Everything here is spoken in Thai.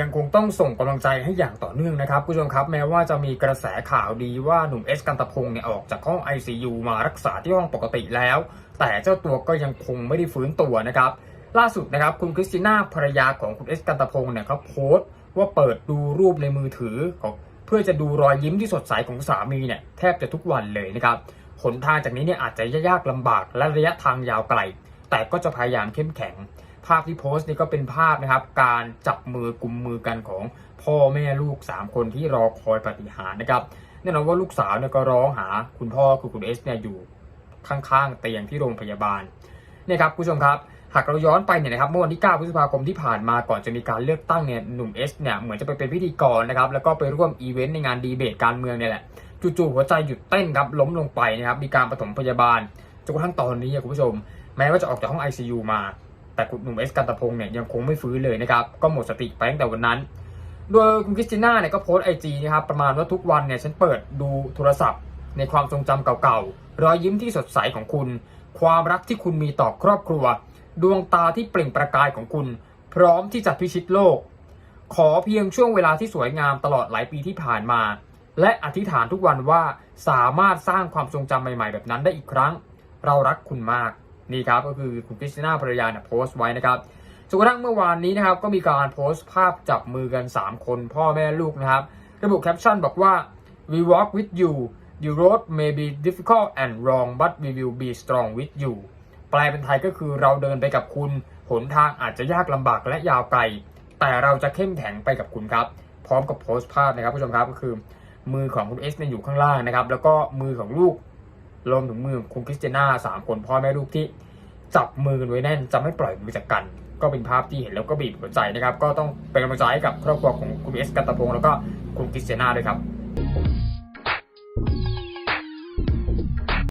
ยังคงต้องส่งกำลังใจให้อย่างต่อเนื่องนะครับผู้ชมครับแม้ว่าจะมีกระแสข่าวดีว่าหนุ่มเอสกันตะพงศ์เนี่ยออกจากห้อง ICU มารักษาที่ห้องปกติแล้ว แต่เจ้าตัวก็ยังคงไม่ได้ฟื้นตัวนะครับล่าสุดนะครับคุณคริสติน่าภรรยาของคุณเอสกันตะพงศ์เนี่ยเขาโพสต์ว่าเปิดดูรูปในมือถือของเพื่อจะดูรอยยิ้มที่สดใสของสามีเนี่ยแทบจะทุกวันเลยนะครับหนทางจากนี้เนี่ยอาจจะยากลำบากและระยะทางยาวไกล แต่ก็จะพยายามเข้มแข็ง ภาพที่โพสต์นี่ก็เป็นภาพนะครับ การจับมือกลุ่มมือกันของพ่อแม่ลูก 3 คนที่รอคอยปฏิหารนะครับแน่นอนว่าลูกสาวเนี่ยก็ร้องหาคุณพ่อคือคุณเอสเนี่ยอยู่ข้างๆเตียงที่โรงพยาบาลเนี่ยครับคุณผู้ชมครับหากเราย้อนไปเนี่ยนะครับเมื่อวันที่ 9 พฤษภาคมที่ผ่านมาก่อนจะมีการเลือกตั้งเนี่ยหนุ่มเอสเนี่ยเหมือนจะไปเป็นพิธีกรนะครับแล้วก็ไปร่วมอีเวนต์ในงานดีเบตการเมืองเนี่ยแหละจู่ๆหัวใจหยุดเต้นครับล้มลงไปนะครับมีการปฐมพยาบาลจนกระทั่งตอนนี้คุณผู้ชม แม้ว่าจะออกจากห้อง ICU มา แต่คุณหนุ่มเอสกันตะพงศ์เนี่ยยังคงไม่ฟื้นเลยนะครับ ก็หมดสติไปตั้งแต่วันนั้น โดยคุณคริสติน่าเนี่ยก็โพสต์ไอจีนะครับประมาณว่าทุกวันเนี่ยฉันเปิดดูโทรศัพท์ ในความทรงจำเก่าๆ รอยยิ้มที่สดใสของคุณ ความรักที่คุณมีต่อครอบครัว ดวงตาที่เปล่งประกายของคุณ พร้อมที่จะพิชิตโลก ขอเพียงช่วงเวลาที่สวยงามตลอดหลายปีที่ผ่านมา และอธิษฐานทุกวันว่าสามารถสร้างความทรงจำใหม่ๆ แบบนั้นได้อีกครั้ง เรารักคุณมาก นี่ครับก็คือคุณคริสติน่าภรรยาเนี่ยโพสต์ไว้นะครับจนกระทั่งเมื่อวานนี้นะครับก็มีการโพสต์ภาพจับมือกัน 3 คนพ่อแม่ลูกนะครับ ระบุแคปชั่นบอกว่า we walk with you the road may be difficult and wrong but we will be strong with you แปลเป็นไทยก็คือเราเดินไปกับคุณ หนทางอาจจะยากลำบากและยาวไกล แต่เราจะเข้มแข็งไปกับคุณครับ พร้อมกับโพสต์ภาพนะครับผู้ชมครับก็คือ มือของคุณเอสเนี่ยอยู่ข้างล่างนะครับ แล้วก็มือของลูก รวมถึงมือของคุณคริสเตน่าสามคนพ่อแม่ลูกที่จับมือกันไว้แน่นจะไม่ปล่อยมือจากกัน ก็เป็นภาพที่เห็นแล้วก็บีบหัวใจนะครับ ก็ต้องเป็นกำลังใจให้กับครอบครัวของคุณเอสกันตะพงศ์แล้วก็คุณคริสเตน่าด้วยครับ